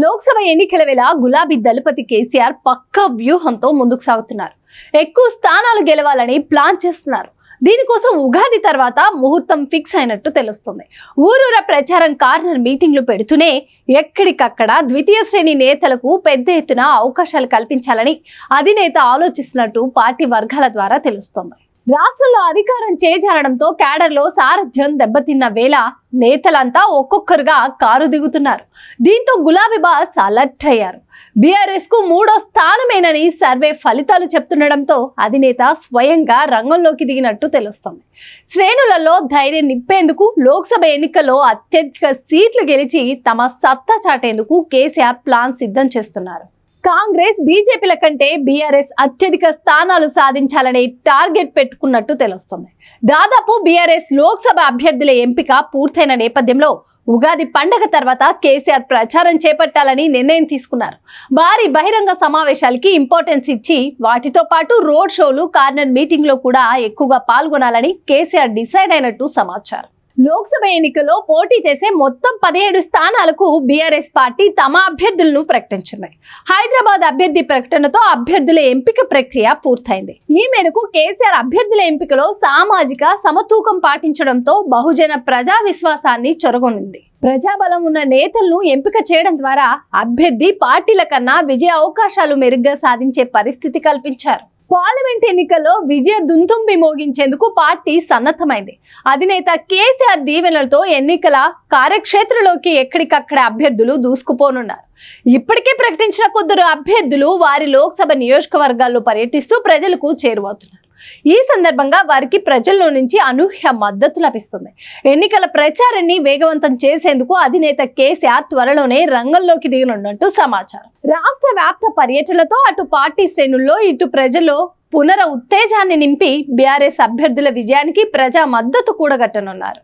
లోక్సభ ఎన్నికల వేళ గులాబీ దళపతి కేసీఆర్ పక్క వ్యూహంతో ముందుకు సాగుతున్నారు. ఎక్కువ స్థానాలు గెలవాలని ప్లాన్ చేస్తున్నారు. దీనికోసం ఉగాది తర్వాత ముహూర్తం ఫిక్స్ అయినట్టు తెలుస్తుంది. ఊరూర ప్రచారం కార్నర్ మీటింగ్లు పెడుతూనే ఎక్కడికక్కడ ద్వితీయ శ్రేణి నేతలకు పెద్ద ఎత్తున అవకాశాలు కల్పించాలని అధినేత ఆలోచిస్తున్నట్టు పార్టీ వర్గాల ద్వారా తెలుస్తోంది. రాష్ట్రంలో అధికారం చేజారడంతో క్యాడర్లో సారథ్యం దెబ్బతిన్న వేళ నేతలంతా ఒక్కొక్కరుగా కారు దిగుతున్నారు. దీంతో గులాబీ బాస్ అలర్ట్ అయ్యారు. బీఆర్ఎస్కు మూడో స్థానమేనని సర్వే ఫలితాలు చెప్తుండడంతో అధినేత స్వయంగా రంగంలోకి దిగినట్టు తెలుస్తోంది. శ్రేణులలో ధైర్యం నింపేందుకు లోక్సభ ఎన్నికల్లో అత్యధిక సీట్లు గెలిచి తమ సత్తా చాటేందుకు కేసీఆర్ ప్లాన్ సిద్ధం చేస్తున్నారు. కాంగ్రెస్ బీజేపీల కంటే బీఆర్ఎస్ అత్యధిక స్థానాలు సాధించాలని టార్గెట్ పెట్టుకున్నట్టు తెలుస్తుంది. దాదాపు బీఆర్ఎస్ లోక్సభ అభ్యర్థుల ఎంపిక పూర్తయిన నేపథ్యంలో ఉగాది పండగ తర్వాత కేసీఆర్ ప్రచారం చేపట్టాలని నిర్ణయం తీసుకున్నారు. భారీ బహిరంగ సమావేశాలకి ఇంపార్టెన్స్ ఇచ్చి వాటితో పాటు రోడ్ షోలు కార్నర్ మీటింగ్లో కూడా ఎక్కువగా పాల్గొనాలని కేసీఆర్ డిసైడ్ అయినట్టు సమాచారం. లోక్సభ ఎన్నికల్లో పోటీ చేసే మొత్తం పదిహేడు స్థానాలకు బీఆర్ఎస్ పార్టీ తమ అభ్యర్థులను ప్రకటించింది. హైదరాబాద్ అభ్యర్థి ప్రకటనతో అభ్యర్థుల ఎంపిక ప్రక్రియ పూర్తయింది. ఈ మేరకు కేసీఆర్ అభ్యర్థుల ఎంపికలో సామాజిక సమతూకం పాటించడంతో బహుజన ప్రజా విశ్వాసాన్ని చొరగొనింది. ప్రజాబలం ఉన్న నేతలను ఎంపిక చేయడం ద్వారా అభ్యర్థి పార్టీల కన్నా విజయ అవకాశాలు మెరుగ్గా సాధించే పరిస్థితి కల్పించారు. పార్లమెంట్ ఎన్నికల్లో విజయ దుంతుంబి మోగించేందుకు పార్టీ సన్నద్ధమైంది. అధినేత కేసీఆర్ దీవెనలతో ఎన్నికల కార్యక్షేత్రంలోకి ఎక్కడికక్కడ అభ్యర్థులు దూసుకుపోనున్నారు. ఇప్పటికే ప్రకటించిన కొందరు అభ్యర్థులు వారి లోక్సభ నియోజకవర్గాల్లో పర్యటిస్తూ ప్రజలకు చేరువవుతున్నారు. ఈ సందర్భంగా వారికి ప్రజల్లో నుంచి అనూహ్య మద్దతు లభిస్తుంది. ఎన్నికల ప్రచారాన్ని వేగవంతం చేసేందుకు అధినేత కేసీఆర్ త్వరలోనే రంగంలోకి దిగనున్నట్టు సమాచారం. రాష్ట్ర వ్యాప్త పర్యటనలతో అటు పార్టీ శ్రేణుల్లో ఇటు ప్రజల్లో పునర ఉత్తేజాన్ని నింపి బీఆర్ఎస్ అభ్యర్థుల విజయానికి ప్రజా మద్దతు కూడగట్టనున్నారు.